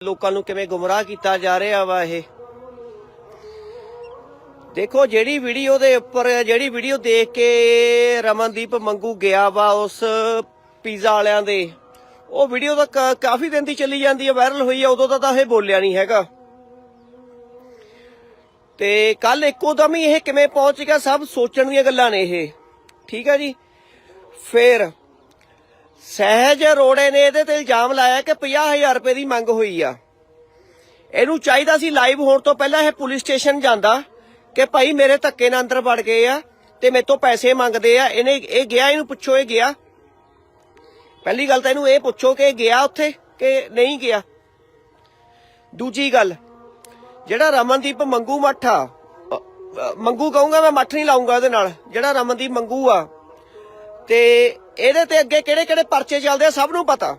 ਲੋਕਾਂ ਨੂੰ ਕਿਵੇਂ ਗੁੰਮਰਾਹ ਕੀਤਾ ਜਾ ਰਿਹਾ ਵਾ ਇਹ? ਦੇਖੋ, ਜਿਹੜੀ ਵੀਡੀਓ ਦੇ ਉੱਪਰ, ਜਿਹੜੀ ਵੀਡੀਓ ਦੇਖ ਕੇ ਰਮਨਦੀਪ ਮੰਗੂ ਗਿਆ ਵਾ ਉਸ ਪੀਜ਼ਾ ਵਾਲਿਆਂ ਦੇ, ਉਹ ਵੀਡੀਓ ਤਾਂ ਕਾਫੀ ਦਿਨ ਦੀ ਚੱਲੀ ਜਾਂਦੀ ਹੈ ਵਾਇਰਲ ਹੋਈ ਹੈ ਉਦੋਂ ਤਾਂ ਤਾਂ ਇਹ ਬੋਲਿਆ ਨਹੀਂ ਹੈਗਾ। ਤੇ ਕੱਲ ਇੱਕੋ ਦਮ ਹੀ ਇਹ ਕਿਵੇਂ ਪਹੁੰਚ ਗਿਆ, ਸਭ ਸੋਚਣ ਦੀਆਂ ਗੱਲਾਂ ਨੇ ਇਹ। ਠੀਕ ਹੈ ਜੀ? ਫੇਰ ਸਹਿਜ ਰੋੜੇ ਨੇ ਇਹਦੇ ਤੇ ਇਲਜ਼ਾਮ ਲਾਇਆ ਕਿ 50000 ਰੁਪਏ ਦੀ ਮੰਗ ਹੋਈ ਆ। ਇਹਨੂੰ ਚਾਹੀਦਾ ਸੀ ਲਾਈਵ ਹੋਣ ਤੋਂ ਪਹਿਲਾਂ ਇਹ ਪੁਲਿਸ ਸਟੇਸ਼ਨ ਜਾਂਦਾ ਕਿ ਭਾਈ ਮੇਰੇ ਧੱਕੇ ਨਾਲ ਅੰਦਰ ਵੜ ਗਏ ਆ ਤੇ ਮੇਰੇ ਤੋਂ ਪੈਸੇ ਮੰਗਦੇ ਆ। ਇਹਨੇ ਇਹ ਗਿਆ ਇਹਨੂੰ ਪੁੱਛੋ ਇਹ ਗਿਆ। ਪਹਿਲੀ ਗੱਲ ਤਾਂ ਇਹਨੂੰ ਇਹ ਪੁੱਛੋ ਕਿ ਗਿਆ ਉੱਥੇ ਕਿ ਨਹੀਂ ਗਿਆ। ਦੂਜੀ ਗੱਲ ਜਿਹੜਾ ਰਮਨਦੀਪ ਮੰਗੂ ਮੱਠਾ ਅ, ਮੰਗੂ ਕਹੂੰਗਾ ਮੈਂ ਮੱਠ ਨਹੀਂ ਲਾਉਂਗਾ ਉਹਦੇ ਨਾਲ। ਜਿਹੜਾ ਰਮਨਦੀਪ ਮੰਗੂ ਆ ਤੇ ਇਹਦੇ ਤੇ ਅੱਗੇ ਕਿਹੜੇ ਕਿਹੜੇ ਪਰਚੇ ਚੱਲਦੇ ਆ ਸਭ ਨੂੰ ਪਤਾ।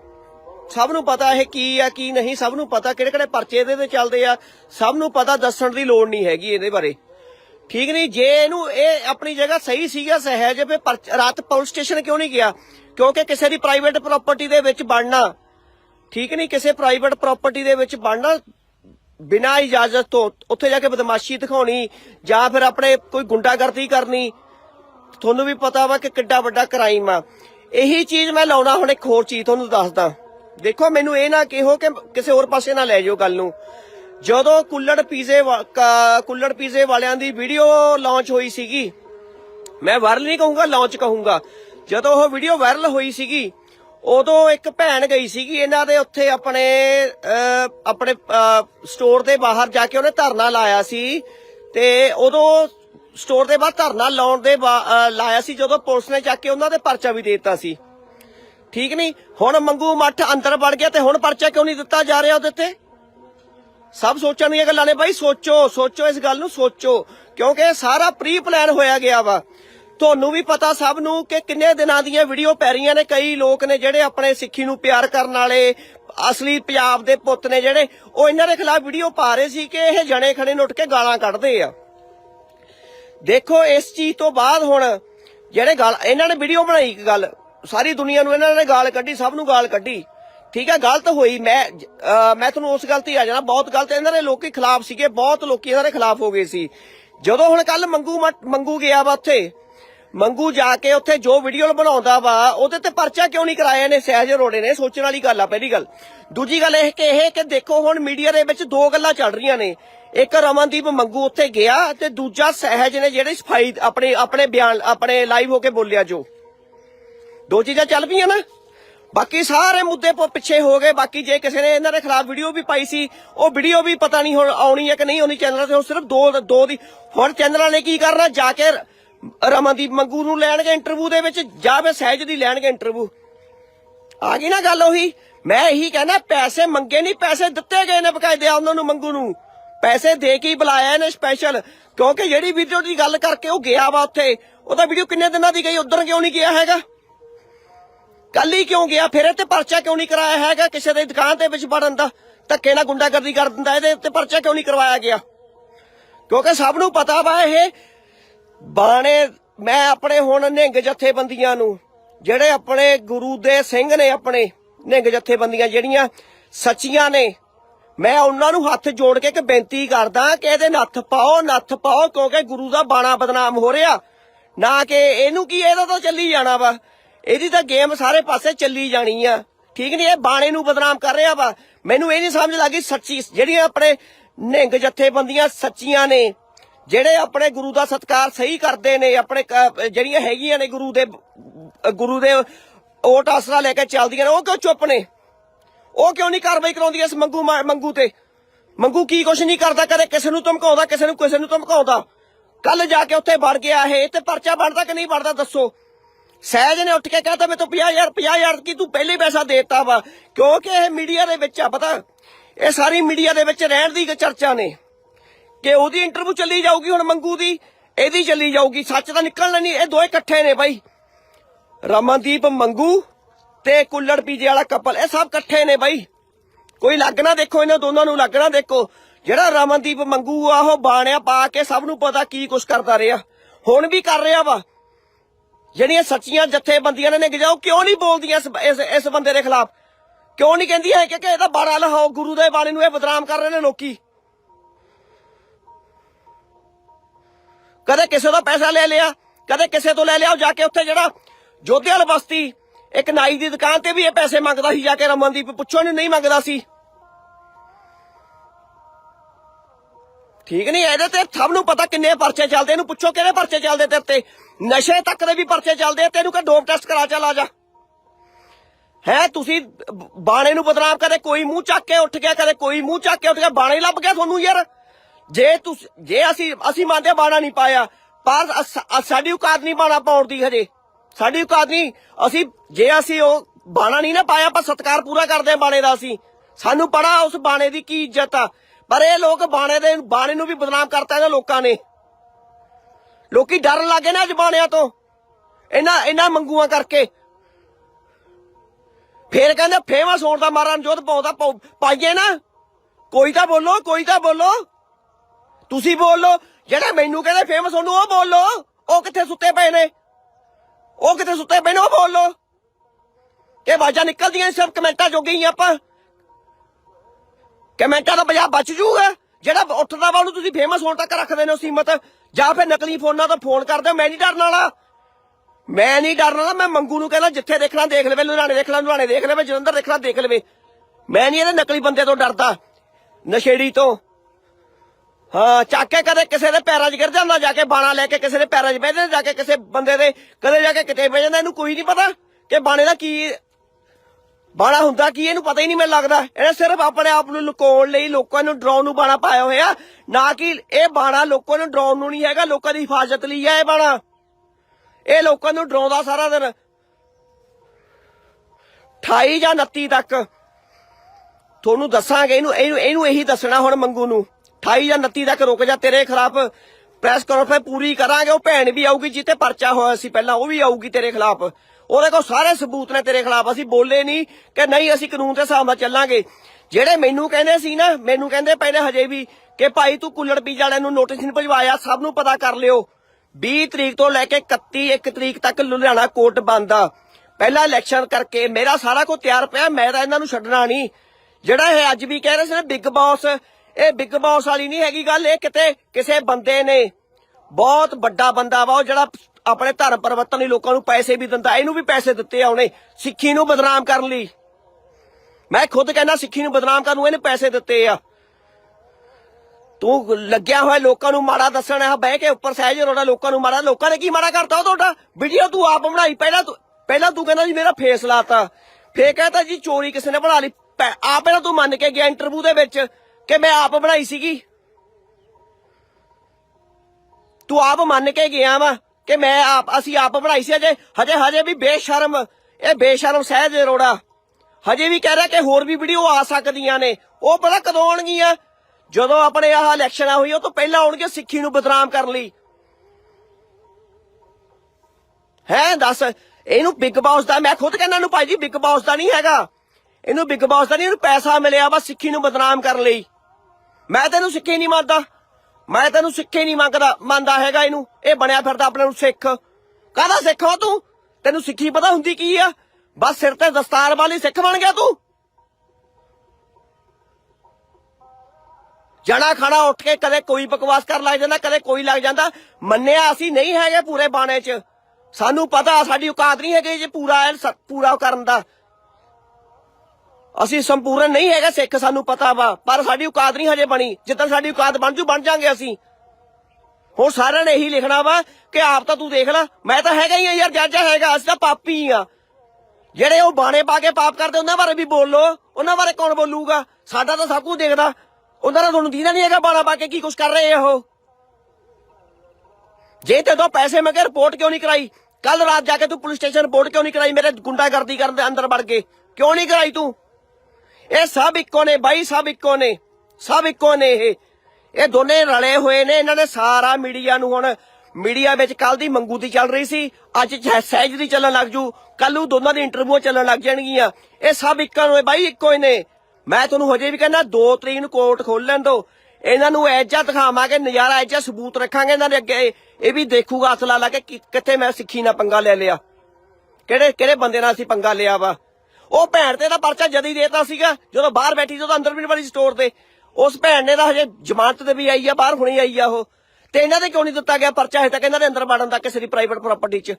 ਸਭ ਨੂੰ ਪਤਾ ਇਹ ਕੀ ਆ, ਕੀ ਨਹੀਂ, ਸਭ ਨੂੰ ਪਤਾ ਕਿਹੜੇ ਕਿਹੜੇ ਪਰਚੇ ਇਹਦੇ ਤੇ ਚੱਲਦੇ ਆ। ਸਭ ਨੂੰ ਪਤਾ ਦੱਸਣ ਦੀ ਲੋੜ ਨਹੀਂ ਹੈਗੀ ਇਹਦੇ ਬਾਰੇ। ਠੀਕ ਨਹੀਂ? ਜੇ ਇਹਨੂੰ, ਇਹ ਆਪਣੀ ਜਗ੍ਹਾ ਸਹੀ ਸੀਗਾ, ਸਹਿਜ ਵੀ ਰਾਤ ਪੁਲਿਸ ਸਟੇਸ਼ਨ ਕਿਉਂ ਨਹੀਂ ਗਿਆ? ਕਿਉਂਕਿ ਕਿਸੇ ਦੀ ਪ੍ਰਾਈਵੇਟ ਪ੍ਰਾਪਰਟੀ ਦੇ ਵਿੱਚ ਵੜਨਾ ਠੀਕ ਨਹੀਂ? ਕਿਸੇ ਪ੍ਰਾਈਵੇਟ ਪ੍ਰਾਪਰਟੀ ਦੇ ਵਿੱਚ ਵੜਨਾ ਬਿਨਾਂ ਇਜਾਜ਼ਤ ਤੋਂ, ਉੱਥੇ ਜਾ ਕੇ ਬਦਮਾਸ਼ੀ ਦਿਖਾਉਣੀ ਜਾਂ ਫਿਰ ਆਪਣੇ ਕੋਈ ਗੁੰਡਾਗਰਦੀ ਕਰਨੀ। ਤੁਹਾਨੂੰ ਵੀ ਪਤਾ ਵਾ ਕਿ ਕਿੱਡਾ ਵੱਡਾ ਕ੍ਰਾਈਮ ਆ। ਇਹੀ ਚੀਜ਼ ਮੈਂ ਲਾਉਣਾ, ਹੁਣ ਇੱਕ ਹੋਰ ਚੀਜ਼ ਤੁਹਾਨੂੰ ਦੱਸਦਾ। ਦੇਖੋ, ਮੈਨੂੰ ਇਹ ਨਾ ਕਿਹੋ ਕਿ ਕਿਸੇ ਹੋਰ ਪਾਸੇ ਨਾ ਲੈ ਜਾਓ ਗੱਲ ਨੂੰ। ਜਦੋਂ ਕੁੱਲੜ ਪੀਜ਼ੇ ਕੁੱਲੜ ਪੀਜ਼ੇ ਵਾਲਿਆਂ ਦੀ ਵੀਡੀਓ ਲਾਂਚ ਹੋਈ ਸੀਗੀ, ਮੈਂ ਵਾਇਰਲ ਨਹੀਂ ਕਹੂੰਗਾ ਲਾਂਚ ਕਹੂੰਗਾ। ਜਦੋਂ ਉਹ ਵੀਡੀਓ ਵਾਇਰਲ ਹੋਈ ਸੀਗੀ, ਉਦੋਂ ਇੱਕ ਭੈਣ ਗਈ ਸੀਗੀ, ਇਹਨਾਂ ਦੇ ਉੱਥੇ ਆਪਣੇ ਆਪਣੇ ਸਟੋਰ ਦੇ ਬਾਹਰ ਜਾ ਕੇ ਉਹਨੇ ਧਰਨਾ ਲਾਇਆ ਸੀ। ਤੇ ਉਦੋਂ ਸਟੋਰ ਦੇ ਬਾਹਰ ਧਰਨਾ ਲਾਉਣ ਦੇ ਬਾ- ਲਾਇਆ ਸੀ ਜਦੋਂ ਪੁਲਿਸ ਨੇ ਚੱਕ ਕੇ ਉਹਨਾਂ ਦੇ ਪਰਚਾ ਵੀ ਦੇ ਦਿੱਤਾ ਸੀ। ਠੀਕ ਨਹੀਂ ਹੁਣ ਮੰਗੂ ਮੱਠ ਅੰਦਰ ਵੜ ਗਿਆ ਤੇ ਹੁਣ ਪਰਚਾ ਕਿਉਂ ਨਹੀਂ ਦਿੱਤਾ ਜਾ ਰਿਹਾ ਉਹਦੇ ਤੇ? ਸਭ ਸੋਚਣ ਦੀਆਂ ਗੱਲਾਂ ਨੇ ਬਾਈ, ਸੋਚੋ ਸੋਚੋ ਇਸ ਗੱਲ ਨੂੰ, ਸੋਚੋ। ਕਿਉਂਕਿ ਸਾਰਾ ਪ੍ਰੀ ਪਲਾਨ ਹੋਇਆ ਗਿਆ ਵਾ। ਤੁਹਾਨੂੰ ਵੀ ਪਤਾ ਸਭ ਨੂੰ ਕਿ ਕਿੰਨੇ ਦਿਨਾਂ ਦੀਆਂ ਵੀਡੀਓ ਪੈ ਰਹੀਆਂ ਨੇ। ਕਈ ਲੋਕ ਨੇ ਜਿਹੜੇ ਆਪਣੇ ਸਿੱਖੀ ਨੂੰ ਪਿਆਰ ਕਰਨ ਵਾਲੇ, ਅਸਲੀ ਪੰਜਾਬ ਦੇ ਪੁੱਤ ਨੇ ਜਿਹੜੇ, ਉਹ ਇਹਨਾਂ ਦੇ ਖਿਲਾਫ ਵੀਡੀਓ ਪਾ ਰਹੇ ਸੀ ਕਿ ਇਹ ਜਣੇ ਖੜੇ ਨੂੰ ਉੱਠ ਕੇ ਗਾਲਾਂ ਕੱਢਦੇ ਆ। ਦੇਖੋ, ਇਸ ਚੀਜ਼ ਤੋਂ ਬਾਅਦ ਹੁਣ ਜਿਹੜੇ ਗਾਲ ਇਹਨਾਂ ਨੇ ਵੀਡੀਓ ਬਣਾਈ ਇੱਕ ਗੱਲ। ਸਾਰੀ ਦੁਨੀਆ ਨੂੰ ਇਹਨਾਂ ਨੇ ਗਾਲ ਕੱਢੀ, ਸਭ ਨੂੰ ਗਾਲ ਕੱਢੀ। ਠੀਕ ਹੈ, ਗਲਤ ਹੋਈ। ਮੈਂ ਮੈਂ ਤੁਹਾਨੂੰ ਉਸ ਗੱਲ ਤੇ ਆ ਜਾਣਾ। ਬਹੁਤ ਗਲਤ ਇਹਨਾਂ ਦੇ ਲੋਕੀ ਖਿਲਾਫ ਸੀਗੇ। ਬਹੁਤ ਲੋਕੀ ਇਹਨਾਂ ਦੇ ਖਿਲਾਫ ਹੋ ਗਏ ਸੀ। ਜਦੋਂ ਹੁਣ ਕੱਲ ਮੰਗੂ ਮੰਗੂ ਗਿਆ ਵਾ ਉੱਥੇ, ਮੰਗੂ ਜਾ ਕੇ ਉੱਥੇ ਜੋ ਵੀਡੀਓ ਬਣਾਉਂਦਾ ਵਾ, ਉਹਦੇ ਤੇ ਪਰਚਾ ਕਿਉਂ ਨਹੀਂ ਕਰਾਇਆ ਨੇ ਸਹਿਜ ਰੋੜੇ ਨੇ। ਸੋਚਣ ਵਾਲੀ ਗੱਲ ਆ, ਪਹਿਲੀ ਗੱਲ। ਦੂਜੀ ਗੱਲ ਇਹ ਕਿ ਇਹ ਕਿ ਦੇਖੋ, ਹੁਣ ਮੀਡੀਆ ਦੇ ਵਿੱਚ ਦੋ ਗੱਲਾਂ ਚੱਲ ਰਹੀਆਂ ਨੇ। ਇੱਕ ਰਮਨਦੀਪ ਮੰਗੂ ਉੱਥੇ ਗਿਆ ਤੇ ਦੂਜਾ ਸਹਿਜ ਨੇ ਜਿਹੜੇ ਸਫ਼ਾਈ ਆਪਣੇ ਆਪਣੇ ਬਿਆਨ, ਆਪਣੇ ਲਾਈਵ ਹੋ ਕੇ ਬੋਲਿਆ ਜੋ। ਦੋ ਚੀਜ਼ਾਂ ਚੱਲ ਪਈਆਂ ਨਾ। ਬਾਕੀ ਸਾਰੇ ਮੁੱਦੇ ਪਿੱਛੇ ਹੋ ਗਏ। ਬਾਕੀ ਜੇ ਕਿਸੇ ਨੇ ਇਹਨਾਂ ਦੇ ਖਿਲਾਫ ਵੀਡੀਓ ਵੀ ਪਾਈ ਸੀ, ਉਹ ਵੀਡੀਓ ਵੀ ਪਤਾ ਨਹੀਂ ਹੁਣ ਆਉਣੀ ਹੈ ਕਿ ਨਹੀਂ ਆਉਣੀ ਚੈਨਲ ਤੇ, ਉਹ ਸਿਰਫ ਦੋ ਦੋ ਦੀ ਹੁਣ ਚੈਨਲਾਂ ਨੇ ਕੀ ਕਰਨਾ? ਜਾ ਕੇ ਰਮਨਦੀਪ ਮੰਗੂ ਨੂੰ ਲੈਣਗੇ ਇੰਟਰਵਿਊ ਦੇ ਵਿੱਚ, ਜਾਂ ਫਿਰ ਸਹਿਜ ਦੀ ਲੈਣਗੇ ਇੰਟਰਵਿਊ ਆ ਗਈ ਨਾ ਗੱਲ ਉਹੀ। ਮੈਂ ਇਹੀ ਕਹਿੰਦਾ ਪੈਸੇ ਮੰਗੇ ਨਹੀਂ, ਪੈਸੇ ਦਿੱਤੇ ਗਏ ਨੇ ਬਕਾਇਦੇ ਉਹਨਾਂ ਨੂੰ ਮੰਗੂ ਨੂੰ। ਪੈਸੇ ਦੇ ਕੇ ਹੀ ਬੁਲਾਇਆ ਇਹਨੇ ਸਪੈਸ਼ਲ ਕਿਉਂਕਿ ਜਿਹੜੀ ਵੀਡੀਓ ਦੀ ਗੱਲ ਕਰਕੇ ਉਹ ਗਿਆ ਵਾ ਉੱਥੇ। ਉਹਦਾ ਵੀਡੀਓ ਕਿੰਨੇ ਦਿਨਾਂ ਦੀ ਗਈ, ਉਧਰ ਕਿਉਂ ਨਹੀਂ ਗਿਆ ਹੈਗਾ? ਕੱਲ ਹੀ ਕਿਉਂ ਗਿਆ? ਫਿਰ ਇਹ ਪਰਚਾ ਕਿਉਂ ਨਹੀਂ ਕਰਾਇਆ ਹੈਗਾ ਕਿਸੇ ਦੀ ਦੁਕਾਨ ਦੇ ਵਿੱਚ ਵੜਨ ਦਾ? ਧੱਕੇ ਨਾਲ ਗੁੰਡਾਗਰਦੀ ਕਰ ਦਿੰਦਾ, ਇਹਦੇ ਉੱਤੇ ਪਰਚਾ ਕਿਉਂ ਨਹੀਂ ਕਰਵਾਇਆ ਗਿਆ? ਕਿਉਂਕਿ ਸਭ ਨੂੰ ਪਤਾ ਵਾ ਇਹ ਬਾਣੇ, ਮੈਂ ਆਪਣੇ ਹੁਣ ਨਿਹੰਗ ਜਥੇਬੰਦੀਆਂ ਨੂੰ, ਜਿਹੜੇ ਆਪਣੇ ਗੁਰੂ ਦੇ ਸਿੰਘ ਨੇ ਆਪਣੇ ਨਿਹੰਗ ਜਥੇਬੰਦੀਆਂ, ਜਿਹੜੀਆਂ ਸੱਚੀਆਂ ਨੇ ਮੈਂ ਉਹਨਾਂ ਨੂੰ ਹੱਥ ਜੋੜ ਕੇ ਇੱਕ ਬੇਨਤੀ ਕਰਦਾ ਕਿ ਇਹਦੇ ਨੱਥ ਪਾਓ ਨੱਥ ਪਾਓ, ਕਿਉਂਕਿ ਗੁਰੂ ਦਾ ਬਾਣਾ ਬਦਨਾਮ ਹੋ ਰਿਹਾ। ਨਾ ਕਿ ਇਹਨੂੰ ਕੀ ਇਹਦਾ ਤਾਂ ਚੱਲੀ ਜਾਣਾ ਵਾ। ਇਹਦੀ ਤਾਂ ਗੇਮ ਸਾਰੇ ਪਾਸੇ ਚੱਲੀ ਜਾਣੀ ਆ। ਠੀਕ ਨਹੀਂ ਇਹ ਬਾਣੇ ਨੂੰ ਬਦਨਾਮ ਕਰ ਰਿਹਾ ਵਾ। ਮੈਨੂੰ ਇਹ ਨਹੀਂ ਸਮਝ ਲੱਗੀ ਸੱਚੀ, ਜਿਹੜੀਆਂ ਆਪਣੇ ਨਿਹੰਗ ਜਥੇਬੰਦੀਆਂ ਸੱਚੀਆਂ ਨੇ, ਜਿਹੜੇ ਆਪਣੇ ਗੁਰੂ ਦਾ ਸਤਕਾਰ ਸਹੀ ਕਰਦੇ ਨੇ, ਆਪਣੇ ਜਿਹੜੀਆਂ ਹੈਗੀਆਂ ਨੇ ਗੁਰੂ ਦੇ ਗੁਰੂ ਦੇ ਓਟ ਆਸਰਾ ਲੈ ਕੇ ਚੱਲਦੀਆਂ ਨੇ, ਉਹ ਕਿਉਂ ਚੁੱਪ ਨੇ? ਉਹ ਕਿਉਂ ਨਹੀਂ ਕਾਰਵਾਈ ਕਰਾਉਂਦੀ ਇਸ ਮੰਗੂ ਮੰਗੂ ਤੇ? ਮੰਗੂ ਕੀ ਕੁਛ ਨਹੀਂ ਕਰਦਾ, ਕਦੇ ਕਿਸੇ ਨੂੰ ਧਮਕਾਉਂਦਾ, ਕਿਸੇ ਨੂੰ ਕਿਸੇ ਨੂੰ ਧਮਕਾਉਂਦਾ। ਕੱਲ ਜਾ ਕੇ ਉੱਥੇ ਵੜ ਗਿਆ ਇਹ, ਤੇ ਪਰਚਾ ਬਣਦਾ ਕਿ ਨਹੀਂ ਬਣਦਾ ਦੱਸੋ? ਸਹਿਜ ਨੇ ਉੱਠ ਕੇ ਕਹਤਾ ਮੈਂ ਤੂੰ 50000 50000 ਕੀ ਤੂੰ ਪਹਿਲੇ ਪੈਸਾ ਦੇਤਾ ਵਾ? ਕਿਉਂਕਿ ਇਹ ਮੀਡੀਆ ਦੇ ਵਿੱਚ ਆ, ਪਤਾ? ਇਹ ਸਾਰੀ ਮੀਡੀਆ ਦੇ ਵਿੱਚ ਰਹਿਣ ਦੀ ਚਰਚਾ ਨੇ। ਕਿ ਉਹਦੀ ਇੰਟਰਵਿਊ ਚੱਲੀ ਜਾਊਗੀ ਹੁਣ ਮੰਗੂ ਦੀ, ਇਹਦੀ ਚੱਲੀ ਜਾਊਗੀ। ਸੱਚ ਤਾਂ ਨਿਕਲਣਾ ਨਹੀਂ, ਇਹ ਦੋਏ ਇਕੱਠੇ ਨੇ ਬਾਈ। ਰਮਨਦੀਪ, ਮੰਗੂ ਤੇ ਕੁੱਲੜ ਪੀਜੇ ਵਾਲਾ ਕਪਲ ਇਹ ਸਭ ਇਕੱਠੇ ਨੇ ਬਾਈ। ਕੋਈ ਲੱਗ ਨਾ ਦੇਖੋ, ਇਹਨਾਂ ਦੋਨਾਂ ਨੂੰ ਲੱਗ ਨਾ ਦੇਖੋ। ਜਿਹੜਾ ਰਮਨਦੀਪ ਮੰਗੂ ਆ, ਉਹ ਬਾਣਿਆ ਪਾ ਕੇ ਸਭ ਨੂੰ ਪਤਾ ਕੀ ਕੁਛ ਕਰਦਾ ਰਿਹਾ। ਹੁਣ ਵੀ ਕਰ ਰਿਹਾ ਵਾ। ਜਿਹੜੀਆਂ ਸੱਚੀਆਂ ਜਥੇਬੰਦੀਆਂ ਨੇ ਨਿਗ ਕਿਉਂ ਨਹੀਂ ਬੋਲਦੀਆਂ ਇਸ, ਇਸ- ਬੰਦੇ ਦੇ ਖਿਲਾਫ? ਕਿਉਂ ਨਹੀਂ ਕਹਿੰਦੀ ਹੈ ਕਿ ਇਹਦਾ ਬੜਾ ਲਹਾਓ ਗੁਰੂ ਦੇ ਬਾਣੀ ਨੂੰ ਇਹ ਬਦਨਾਮ ਕਰ ਰਹੇ ਨੇ ਲੋਕੀ? ਕਦੇ ਕਿਸੇ ਦਾ ਪੈਸਾ ਲੈ ਲਿਆ, ਕਦੇ ਕਿਸੇ ਤੋਂ ਲੈ ਲਿਆ ਜਾ ਕੇ ਉੱਥੇ ਜਿਹੜਾ ਜੋਧੇਵਾਲ ਬਸਤੀ ਇੱਕ ਨਾਈ ਦੀ ਦੁਕਾਨ ਤੇ ਵੀ ਇਹ ਪੈਸੇ ਮੰਗਦਾ ਸੀ, ਜਾ ਕੇ ਰਮਨਦੀਪ ਪੁੱਛੋ ਨਹੀਂ ਨਹੀਂ ਮੰਗਦਾ ਸੀ। ਠੀਕ ਨਹੀਂ, ਇਹਦੇ ਤੇ ਸਭ ਨੂੰ ਪਤਾ ਕਿੰਨੇ ਪਰਚੇ ਚੱਲਦੇ, ਇਹਨੂੰ ਪੁੱਛੋ ਕਿਹੜੇ ਪਰਚੇ ਚੱਲਦੇ ਤੇਰੇ ਤੇ। ਨਸ਼ੇ ਤੱਕ ਦੇ ਵੀ ਪਰਚੇ ਚੱਲਦੇ ਤੇ ਤੈਨੂੰ ਕਹ ਡੋਪ ਟੈਸਟ ਕਰਾ ਚੱਲ, ਆ ਜਾ। ਹੈ, ਤੁਸੀਂ ਬਾਣੇ ਨੂੰ ਬਦਨਾਮ ਕਦੇ ਕੋਈ ਮੂੰਹ ਚੱਕ ਕੇ ਉੱਠ ਗਿਆ, ਕਦੇ ਕੋਈ ਮੂੰਹ ਚੱਕ ਕੇ ਉੱਠ ਗਿਆ, ਬਾਣੇ ਲੱਭ ਗਿਆ ਤੁਹਾਨੂੰ ਯਾਰ? ਜੇ ਤੁਸੀਂ, ਜੇ ਅਸੀਂ ਅਸੀਂ ਮੰਨਦੇ ਬਾਣਾ ਨਹੀਂ ਪਾਇਆ, ਪਰ ਸਾਡੀ ਔਕਾਤ ਨਹੀਂ ਬਾਣਾ ਪਾਉਣ ਦੀ ਹਜੇ। ਸਾਡੀ ਔਕਾਤ ਨਹੀਂ। ਅਸੀਂ ਜੇ ਅਸੀਂ ਉਹ ਬਾਣਾ ਨਹੀਂ ਨਾ ਪਾਇਆ ਪਰ ਸਤਕਾਰ ਪੂਰਾ ਕਰਦੇ ਆ ਬਾਣੇ ਦਾ ਅਸੀਂ। ਸਾਨੂੰ ਪੜਾ ਉਸ ਬਾਣੇ ਦੀ ਕੀ ਇੱਜ਼ਤ ਆ। ਪਰ ਇਹ ਲੋਕ ਬਾਣੇ ਦੇ ਬਾਣੇ ਨੂੰ ਵੀ ਬਦਨਾਮ ਕਰਤਾ ਇਹਨਾਂ ਲੋਕਾਂ ਨੇ। ਲੋਕੀ ਡਰਨ ਲੱਗੇ ਨਾ ਅੱਜ ਬਾਣਿਆਂ ਤੋਂ। ਇਹਨਾਂ ਇਹਨਾਂ ਮੰਗੂਆਂ ਕਰਕੇ। ਫੇਰ ਕਹਿੰਦੇ ਫੇਮਸ ਹੋਣ ਦਾ ਮਾਰਾ ਜੋਤ ਪਾਉਂਦਾ ਪਾਈਏ ਨਾ। ਕੋਈ ਤਾਂ ਬੋਲੋ, ਕੋਈ ਤਾਂ ਬੋਲੋ। ਤੁਸੀਂ ਬੋਲੋ। ਜਿਹੜਾ ਮੈਨੂੰ ਕਹਿੰਦੇ ਫੇਮਸ ਹੋਣ ਨੂੰ ਉਹ ਬੋਲੋ। ਉਹ ਕਿੱਥੇ ਸੁੱਤੇ ਪਏ ਨੇ? ਉਹ ਕਿਤੇ ਸੁੱਤੇ ਪਏ ਨੇ ਉਹ ਬੋਲ ਬੋਲੋ ਇਹ ਬਾਜਾਂ ਨਿਕਲਦੀਆਂ ਸਿਰਫ ਕਮੈਂਟਾਂ ਜੋਗੇ ਹੀ ਆਪਾਂ। ਕਮੈਂਟਾਂ ਦਾ ਬਜਾ ਬਚ ਜੂਗਾ। ਜਿਹੜਾ ਉੱਠਦਾ ਵਾ ਉਹਨੂੰ ਤੁਸੀਂ ਫੇਮਸ ਹੋਣ ਤੱਕ ਰੱਖਦੇ ਨੇ ਸੀਮਤ। ਜਾਂ ਫਿਰ ਨਕਲੀ ਫੋਨਾਂ ਤੋਂ ਫੋਨ ਕਰਦੇ ਮੈਂ ਨਹੀਂ ਡਰਨ ਵਾਲਾ। ਮੈਂ ਨਹੀਂ ਡਰਨ ਵਾਲਾ, ਮੈਂ ਮੰਗੂ ਨੂੰ ਕਹਿੰਦਾ ਜਿੱਥੇ ਦੇਖਣਾ ਦੇਖ ਲਵੇ, ਲੁਧਿਆਣੇ ਦੇਖਣਾ, ਲੁਧਿਆਣੇ ਦੇਖ ਲਵੇ, ਜਲੰਧਰ ਦੇਖਣਾ ਦੇਖ ਲਵੇ। ਮੈਂ ਨਹੀਂ ਇਹਦੇ ਨਕਲੀ ਬੰਦੇ ਤੋਂ ਡਰਦਾ। ਨਸ਼ੇੜੀ ਤੋਂ। ਹਾਂ, ਚੱਕ ਕੇ ਕਦੇ ਕਿਸੇ ਦੇ ਪੈਰਾਂ 'ਚ ਗਿਰ ਜਾਂਦਾ, ਜਾ ਕੇ ਬਾਣਾ ਲੈ ਕੇ ਕਿਸੇ ਦੇ ਪੈਰਾਂ 'ਚ ਬਹਿ ਜਾਂਦਾ, ਜਾ ਕੇ ਕਿਸੇ ਬੰਦੇ ਦੇ ਕਦੇ ਜਾ ਕੇ ਕਿਤੇ ਬਹਿ ਜਾਂਦਾ, ਇਹਨੂੰ ਕੋਈ ਨਹੀਂ ਪਤਾ ਕਿ ਬਾਣੇ ਦਾ ਕੀ ਬਾਣਾ ਹੁੰਦਾ, ਕੀ ਇਹਨੂੰ ਪਤਾ ਹੀ ਨਹੀਂ ਮੈਨੂੰ ਲੱਗਦਾ। ਇਹਨੇ ਸਿਰਫ ਆਪਣੇ ਆਪ ਨੂੰ ਲੁਕਾਉਣ ਲਈ ਲੋਕਾਂ ਨੂੰ ਡਰਾਉਣ ਨੂੰ ਬਾਣਾ ਪਾਇਆ ਹੋਇਆ, ਨਾ ਕਿ ਇਹ ਬਾਣਾ ਲੋਕਾਂ ਨੂੰ ਡਰਾਉਣ ਨੂੰ ਨਹੀਂ ਹੈਗਾ, ਲੋਕਾਂ ਦੀ ਹਿਫਾਜ਼ਤ ਲਈ ਹੈ ਇਹ ਬਾਣਾ। ਇਹ ਲੋਕਾਂ ਨੂੰ ਡਰਾਉਂਦਾ ਸਾਰਾ ਦਿਨ। 28 ਜਾਂ 29 ਤੱਕ। ਤੁਹਾਨੂੰ ਦੱਸਾਂਗੇ, ਇਹਨੂੰ ਇਹਨੂੰ ਇਹਨੂੰ ਇਹੀ ਦੱਸਣਾ ਹੁਣ ਮੰਗੂ ਨੂੰ। 28 ਜਾਂ 29 ਤੱਕ ਰੁਕ ਜਾ, ਤੇਰੇ ਖਿਲਾਫ ਪ੍ਰੈਸ ਕਾਨਫਰੰਸ ਪੂਰੀ ਕਰਾਂਗੇ, ਉਹ ਭੈਣ ਵੀ ਆਊਗੀ ਜਿੱਤੇ ਪਰਚਾ ਹੋਇਆ ਸੀ ਪਹਿਲਾਂ, ਉਹ ਵੀ ਆਊਗੀ ਤੇਰੇ ਖਿਲਾਫ। ਉਹਦੇ ਕੋਲ ਸਾਰੇ ਸਬੂਤ ਨੇ ਤੇਰੇ ਖਿਲਾਫ, ਅਸੀਂ ਬੋਲੇ ਨਹੀਂ ਕਿ ਨਹੀਂ, ਅਸੀਂ ਕਾਨੂੰਨ ਦੇ ਹਿਸਾਬ ਨਾਲ ਚੱਲਾਂਗੇ। ਜਿਹੜੇ ਮੈਨੂੰ ਕਹਿੰਦੇ ਸੀ ਨਾ, ਮੈਨੂੰ ਕਹਿੰਦੇ ਪਏ ਨੇ ਹਜੇ ਵੀ ਕਿ ਭਾਈ ਤੂੰ ਕੁੱਲੜ ਪੀ ਵਾਲਿਆਂ ਨੂੰ ਨੋਟਿਸ ਨਹੀਂ ਭਜਵਾਇਆ, ਸਭ ਨੂੰ ਪਤਾ ਕਰ ਲਿਓ। 20 ਤਰੀਕ ਤੋਂ ਲੈ ਕੇ 31 ਇੱਕ ਤਰੀਕ ਤੱਕ ਲੁਧਿਆਣਾ ਕੋਰਟ ਬੰਦ ਆ। ਪਹਿਲਾ ਇਲੈਕਸ਼ਨ ਕਰਕੇ ਮੇਰਾ ਸਾਰਾ ਕੁਝ ਤਿਆਰ ਪਿਆ, ਮੈਂ ਤਾਂ ਇਹਨਾਂ ਨੂੰ ਛੱਡਣਾ ਨਹੀਂ। ਜਿਹੜਾ ਇਹ ਅੱਜ ਵੀ ਕਹਿ ਰਹੇ ਸੀ ਨਾ ਬਿਗ ਬਾਸ ਇਹ ਬਿਗ ਬਾਸ ਵਾਲੀ ਨਹੀਂ ਹੈਗੀ ਗੱਲ, ਇਹ ਕਿਤੇ ਕਿਸੇ ਬੰਦੇ ਨੇ। ਬਹੁਤ ਵੱਡਾ ਬੰਦਾ ਵਾ ਉਹ ਜਿਹੜਾ ਆਪਣੇ ਧਰਮ ਪਰਿਵਰਤਨ ਲਈ ਲੋਕਾਂ ਨੂੰ ਪੈਸੇ ਵੀ ਦਿੰਦਾ, ਇਹਨੂੰ ਵੀ ਪੈਸੇ ਦਿੱਤੇ ਆ ਉਹਨੇ, ਸਿੱਖੀ ਨੂੰ ਬਦਨਾਮ ਕਰਨ ਲਈ। ਮੈਂ ਖੁਦ ਕਹਿੰਦਾ ਸਿੱਖੀ ਨੂੰ ਬਦਨਾਮ ਕਰਨ ਨੂੰ ਇਹਨੇ ਪੈਸੇ ਦਿੱਤੇ ਆ। ਤੂੰ ਲੱਗਿਆ ਹੋਇਆ ਲੋਕਾਂ ਨੂੰ ਮਾੜਾ ਦੱਸਣ ਆ ਬਹਿ ਕੇ ਉੱਪਰ ਸਹਿਜ ਰੋੜਾ ਲੋਕਾਂ ਨੂੰ ਮਾੜਾ, ਲੋਕਾਂ ਨੇ ਕੀ ਮਾੜਾ ਕਰਤਾ ਉਹ ਤੁਹਾਡਾ? ਵੀਡੀਓ ਤੂੰ ਆਪ ਬਣਾਈ, ਪਹਿਲਾਂ ਤੂੰ ਪਹਿਲਾਂ ਤੂੰ ਕਹਿੰਦਾ ਜੀ ਮੇਰਾ ਫੇਸ ਲਾਤਾ। ਫੇਰ ਕਹਤਾ ਜੀ ਚੋਰੀ ਕਿਸੇ ਨੇ ਬਣਾ ਲਈ, ਪੈ- ਆਪ ਪਹਿਲਾਂ ਤੂੰ ਮੰਨ ਕੇ ਗਿਆ ਇੰਟਰਵਿਊ ਦੇ ਵਿੱਚ। ਕਿ ਮੈਂ ਆਪ ਬਣਾਈ ਸੀਗੀ? ਤੂੰ ਆਪ ਮੰਨ ਕੇ ਗਿਆ ਵਾ ਕਿ ਮੈਂ ਆਪ ਅਸੀਂ ਆਪ ਬਣਾਈ ਸੀ ਅਜੇ। ਹਜੇ ਹਜੇ ਵੀ ਬੇਸ਼ਰਮ, ਇਹ ਬੇਸ਼ਰਮ ਸਹਿਜ ਰੋੜਾ। ਹਜੇ ਵੀ ਕਹਿ ਰਿਹਾ ਕਿ ਹੋਰ ਵੀ ਵੀਡੀਓ ਆ ਸਕਦੀਆਂ ਨੇ। ਉਹ ਪਤਾ ਕਦੋਂ ਆਉਣਗੀਆਂ? ਜਦੋਂ ਆਪਣੇ ਆਹ ਇਲੈਕਸ਼ਨਾਂ ਆ ਹੋਈ, ਉਹ ਤੋਂ ਪਹਿਲਾਂ ਆਉਣਗੇ ਸਿੱਖੀ ਨੂੰ ਬਦਨਾਮ ਕਰਨ ਲਈ। ਹੈ, ਦੱਸ। ਇਹਨੂੰ ਬਿਗ ਬਾਸ ਦਾ ਮੈਂ ਖੁਦ ਕਹਿੰਦਾ ਨੂੰ ਭਾਈ ਜੀ ਬਿਗ ਬਾਸ ਦਾ ਨਹੀਂ ਹੈਗਾ। ਇਹਨੂੰ ਬਿਗ ਬਾਸ ਦਾ ਨਹੀਂ, ਇਹਨੂੰ ਪੈਸਾ ਮਿਲਿਆ ਵਾ ਸਿੱਖੀ ਨੂੰ ਬਦਨਾਮ ਕਰਨ ਲਈ। ਮੈਂ ਤੈਨੂੰ ਸਿੱਖੀ ਨਹੀਂ ਮੰਨਦਾ। ਮੈਂ ਤੈਨੂੰ ਸਿੱਖੇ ਨਹੀਂ ਮੰਗਦਾ। ਮੰਨਦਾ ਹੈਗਾ ਇਹਨੂੰ। ਇਹ ਬਣਿਆ ਫਿਰਦਾ ਆਪਣੇ ਨੂੰ ਸਿੱਖ। ਕਾਹਦਾ ਸਿੱਖ ਹੋ ਤੂੰ? ਤੈਨੂੰ ਸਿੱਖੀ ਪਤਾ ਹੁੰਦੀ ਕੀ ਆ? ਬਸ ਸਿਰ ਤੇ ਦਸਤਾਰ ਵਾਲੀ ਸਿੱਖ ਬਣ ਗਿਆ ਤੂੰ। ਜਣਾ ਖੜਾ ਉੱਠ ਕੇ ਕਦੇ ਕੋਈ ਬਕਵਾਸ ਕਰ ਲੱਗ ਜਾਂਦਾ, ਕਦੇ ਕੋਈ ਲੱਗ ਜਾਂਦਾ। ਮੰਨਿਆ ਅਸੀਂ ਨਹੀਂ ਹੈਗੇ ਪੂਰੇ ਬਾਣੇ 'ਚ। ਸਾਨੂੰ ਪਤਾ ਸਾਡੀ ਔਕਾਤ ਨਹੀਂ ਹੈਗੀ ਜੇ ਪੂਰਾ ਪੂਰਾ ਕਰਨ ਦਾ। ਅਸੀਂ ਸੰਪੂਰਨ ਨਹੀਂ ਹੈਗਾ ਸਿੱਖ, ਸਾਨੂੰ ਪਤਾ ਵਾ, ਪਰ ਸਾਡੀ ਔਕਾਤ ਨਹੀਂ ਹਜੇ ਬਣੀ। ਜਿੱਦਾਂ ਸਾਡੀ ਔਕਾਤ ਬਣ ਜੂ, ਬਣ ਜਾਾਂਗੇ ਅਸੀਂ। ਹੁਣ ਸਾਰਿਆਂ ਨੇ ਇਹੀ ਲਿਖਣਾ ਵਾ ਕਿ ਆਪ ਤਾਂ ਤੂੰ ਦੇਖ ਲੈ, ਮੈਂ ਤਾਂ ਹੈਗਾ ਹੀ ਆ ਯਾਰ, ਜੱਜ ਹੈਗਾ, ਅਸੀਂ ਤਾਂ ਪਾਪੀ ਆ। ਜਿਹੜੇ ਉਹ ਬਾਣੇ ਪਾ ਕੇ ਪਾਪ ਕਰਦੇ, ਉਹਨਾਂ ਬਾਰੇ ਵੀ ਬੋਲ ਲੋ ਉਹਨਾਂ ਬਾਰੇ ਕੌਣ ਬੋਲੂਗਾ? ਸਾਡਾ ਤਾਂ ਸਭ ਕੁਝ ਦੇਖਦਾ। ਉਹਨਾਂ ਦਾ ਤੁਹਾਨੂੰ ਦੀਦਾ ਨਹੀਂ ਹੈਗਾ ਬਾਣਾ ਪਾ ਕੇ ਕੀ ਕੁਝ ਕਰ ਰਹੇ ਆ ਉਹ। ਜੇ ਤੇ ਦੋ ਪੈਸੇ ਮੰਗੇ, ਰਿਪੋਰਟ ਕਿਉਂ ਨਹੀਂ ਕਰਾਈ? ਕੱਲ ਰਾਤ ਜਾ ਕੇ ਤੂੰ ਪੁਲਿਸ ਸਟੇਸ਼ਨ ਰਿਪੋਰਟ ਕਿਉਂ ਨਹੀਂ ਕਰਾਈ? ਮੇਰੇ ਗੁੰਡਾਗਰਦੀ ਕਰਨ ਦੇ ਅੰਦਰ ਵੜ ਕੇ। ਕਿਉਂ ਨਹੀਂ ਕਰਾਈ ਤੂੰ? ਇਹ ਸਭ ਇੱਕੋ ਨੇ, ਬਾਈ ਸਭ ਇੱਕੋ ਨੇ, ਸਭ ਇੱਕੋ ਨੇ ਇਹ। ਇਹ ਦੋਨੇ ਰਲੇ ਹੋਏ ਨੇ, ਇਹਨਾਂ ਨੇ ਸਾਰਾ ਮੀਡੀਆ ਨੂੰ ਹੁਣ, ਮੀਡੀਆ ਵਿੱਚ ਕੱਲ ਦੀ ਮੰਗੂ ਦੀ ਚੱਲ ਰਹੀ ਸੀ, ਅੱਜ ਸਹਿਜ ਦੀ ਚੱਲਣ ਲੱਗ ਜੂ ਕੱਲ ਨੂੰ ਦੋਨਾਂ ਦੀ ਇੰਟਰਵਿਊ ਚੱਲਣ ਲੱਗ ਜਾਣਗੀਆਂ। ਇਹ ਸਭ ਇੱਕੋ ਨੇ, ਬਾਈ ਇੱਕੋ ਹੀ ਨੇ। ਮੈਂ ਤੁਹਾਨੂੰ ਹਜੇ ਵੀ ਕਹਿੰਦਾ 2 ਤਰੀਕ ਨੂੰ ਕੋਰਟ ਖੋਲਣ ਦੋ। ਇਹਨਾਂ ਨੂੰ ਐਜਾ ਦਿਖਾਵਾਂਗੇ, ਨਜ਼ਾਰਾ ਐਜਾ ਸਬੂਤ ਰੱਖਾਂਗੇ ਇਹਨਾਂ ਦੇ ਅੱਗੇ। ਇਹ ਵੀ ਦੇਖੂਗਾ ਅਸਲਾ ਲਾ ਕੇ ਕਿੱਥੇ ਮੈਂ ਸਿੱਖੀ ਨਾਲ ਪੰਗਾ ਲੈ ਲਿਆ। ਕਿਹੜੇ ਕਿਹੜੇ ਬੰਦੇ ਨਾਲ ਅਸੀਂ ਪੰਗਾ ਲਿਆ ਵਾ? ਉਹ ਭੈਣ ਤੇ ਦਾ ਪਰਚਾ ਜਦੀ ਦੇਤਾ ਸੀਗਾ, ਜਦੋਂ ਬਾਹਰ ਬੈਠੀ ਸੀ ਉਹਦਾ ਅੰਦਰ ਵੀ ਨਹੀਂ ਵੜੀ ਸਟੋਰ ਤੇ। ਉਸ ਭੈਣ ਨੇ ਤਾਂ ਹਜੇ ਜ਼ਮਾਨਤ ਤੇ ਵੀ ਆਈ ਆ, ਬਾਹਰ ਹੁਣੀ ਆਈ ਆ ਉਹ। ਤੇ ਇਹਨਾਂ ਦੇ ਕਿਉਂ ਨਹੀਂ ਦਿੱਤਾ ਗਿਆ ਪਰਚਾ? ਹਜੇ ਤੱਕ ਇਹਨਾਂ ਦੇ ਅੰਦਰ ਵੜਨ ਦਾ ਕਿਸੇ ਦੀ ਪ੍ਰਾਈਵੇਟ ਪ੍ਰਾਪਰਟੀ 'ਚ।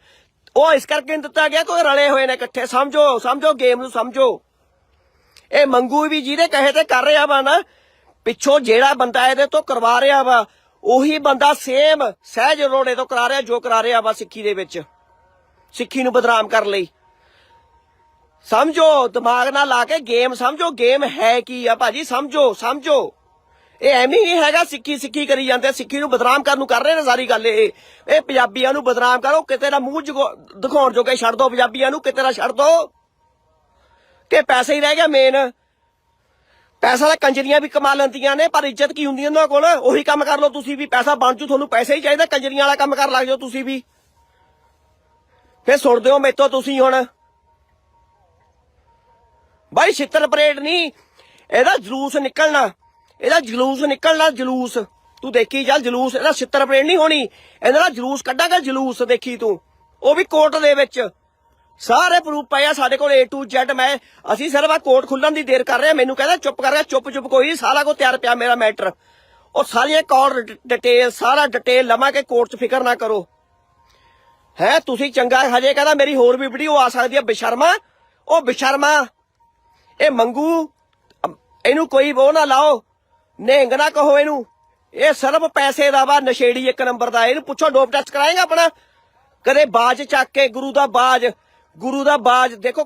ਉਹ ਇਸ ਕਰਕੇ ਨਹੀਂ ਦਿੱਤਾ ਗਿਆ ਕੋਈ ਰਲੇ ਹੋਏ ਨੇ ਇਕੱਠੇ। ਸਮਝੋ ਸਮਝੋ ਗੇਮ ਨੂੰ, ਸਮਝੋ। ਇਹ ਮੰਗੂ ਵੀ ਜਿਹਦੇ ਕਹੇ ਤੇ ਕਰ ਰਿਹਾ ਵਾ ਨਾ, ਪਿੱਛੋਂ ਜਿਹੜਾ ਬੰਦਾ ਇਹਦੇ ਤੋਂ ਕਰਵਾ ਰਿਹਾ ਵਾ, ਉਹੀ ਬੰਦਾ ਸੇਮ ਸਹਿਜ ਰੋੜੇ ਤੋਂ ਕਰਾ ਰਿਹਾ, ਜੋ ਕਰਾ ਰਿਹਾ ਵਾ ਸਿੱਖੀ ਦੇ ਵਿੱਚ। ਸਿੱਖੀ ਨੂੰ ਬਦਨਾਮ ਕਰਨ ਲਈ। ਸਮਝੋ, ਦਿਮਾਗ ਨਾਲ ਲਾ ਕੇ ਗੇਮ ਸਮਝੋ ਗੇਮ ਹੈ ਕੀ ਆ ਭਾਜੀ, ਸਮਝੋ ਸਮਝੋ। ਇਹ ਐਵੇਂ ਨਹੀਂ ਹੈਗਾ, ਸਿੱਖੀ ਸਿੱਖੀ ਕਰੀ ਜਾਂਦੇ ਸਿੱਖੀ ਨੂੰ ਬਦਨਾਮ ਕਰਨ ਨੂੰ ਕਰ ਰਹੇ ਨੇ ਸਾਰੀ ਗੱਲ ਇਹ। ਇਹ ਪੰਜਾਬੀਆਂ ਨੂੰ ਬਦਨਾਮ ਕਰੋ, ਕਿਤੇ ਦਾ ਮੂੰਹ ਜਗੋ- ਦਿਖਾਉਣ ਜੋਗੇ ਛੱਡ ਦੋ ਪੰਜਾਬੀਆਂ ਨੂੰ, ਕਿਤੇ ਦਾ ਛੱਡ ਦੋ। ਕਿ ਪੈਸੇ ਹੀ ਰਹਿ ਗਿਆ ਮੇਨ ਪੈਸਾ ਤਾਂ ਕੰਜਰੀਆਂ ਵੀ ਕਮਾ ਲੈਂਦੀਆਂ ਨੇ, ਪਰ ਇੱਜ਼ਤ ਕੀ ਹੁੰਦੀ ਉਹਨਾਂ ਕੋਲ? ਉਹੀ ਕੰਮ ਕਰ ਲਓ ਤੁਸੀਂ ਵੀ, ਪੈਸਾ ਬਣ ਜੂ, ਤੁਹਾਨੂੰ ਪੈਸੇ ਹੀ ਚਾਹੀਦਾ, ਕੰਜਰੀਆਂ ਵਾਲਾ ਕੰਮ ਕਰ ਲੱਗ ਜਾਓ ਤੁਸੀਂ ਵੀ। ਫੇਰ ਸੁਣਦੇ ਹੋ ਮੇਤੋਂ ਤੁਸੀਂ ਹੁਣ। ਬਾਈ ਛਿੱਤਰ ਪਰੇਡ ਨਹੀਂ ਇਹਦਾ ਜਲੂਸ ਨਿਕਲਣਾ। ਇਹਦਾ ਜਲੂਸ ਨਿਕਲਣਾ, ਜਲੂਸ। ਤੂੰ ਦੇਖੀ ਚੱਲ ਜਲੂਸ। ਇਹਦਾ ਛਿੱਤਰ ਪਰੇਡ ਨਹੀਂ ਹੋਣੀ। ਇਹਦਾ ਜਲੂਸ ਕੱਢਾਂਗਾ, ਜਲੂਸ ਦੇਖੀ ਤੂੰ। ਉਹ ਵੀ ਕੋਰਟ ਦੇ ਵਿੱਚ। ਸਾਰੇ ਪ੍ਰੂਫ ਪਏ ਆ ਸਾਡੇ ਕੋਲ A to Z ਮੈਂ ਅਸੀਂ ਸਿਰਫ ਆ ਕੋਰਟ ਖੁੱਲਣ ਦੀ ਦੇਰ ਕਰ ਰਹੇ ਆ। ਮੈਨੂੰ ਕਹਿੰਦਾ ਚੁੱਪ ਕਰ ਰਿਹਾ ਚੁੱਪ ਚੁੱਪ ਕੋਈ ਸਾਰਾ ਕੁਝ ਤਿਆਰ ਪਿਆ ਮੇਰਾ ਮੈਟਰ ਉਹ ਸਾਰੀਆਂ ਕੋਲ ਡਿਟੇਲ ਸਾਰਾ ਡਿਟੇਲ ਲਵਾਂਗੇ, ਕੋਰਟ 'ਚ ਫਿਕਰ ਨਾ ਕਰੋ। ਹੈ, ਤੁਸੀਂ ਚੰਗਾ ਹਜੇ ਕਹਿੰਦਾ ਮੇਰੀ ਹੋਰ ਵੀ ਵੀਡੀਓ ਆ ਸਕਦੀ ਹੈ ਬਿਸ਼ਰਮਾ। ਉਹ ਬਿਸ਼ਰਮਾ। ਇਹ ਮੰਗੂ ਅਮ, ਇਹਨੂੰ ਕੋਈ ਉਹ ਨਾ ਲਾਓ। ਨਿਹੰਗ ਨਾ ਕਹੋ ਇਹਨੂੰ। ਇਹ ਸਿਰਫ ਪੈਸੇ ਦਾ ਵਾ ਨਸ਼ੇੜੀ ਇੱਕ ਨੰਬਰ ਦਾ। ਇਹਨੂੰ ਪੁੱਛੋ ਡੋਪ ਟੈਸਟ ਕਰਾਏਗਾ ਆਪਣਾ? ਕਦੇ ਬਾਜ ਚੱਕ ਕੇ ਗੁਰੂ ਦਾ ਬਾਜ ਗੁਰੂ ਦਾ ਬਾਜ ਦੇਖੋ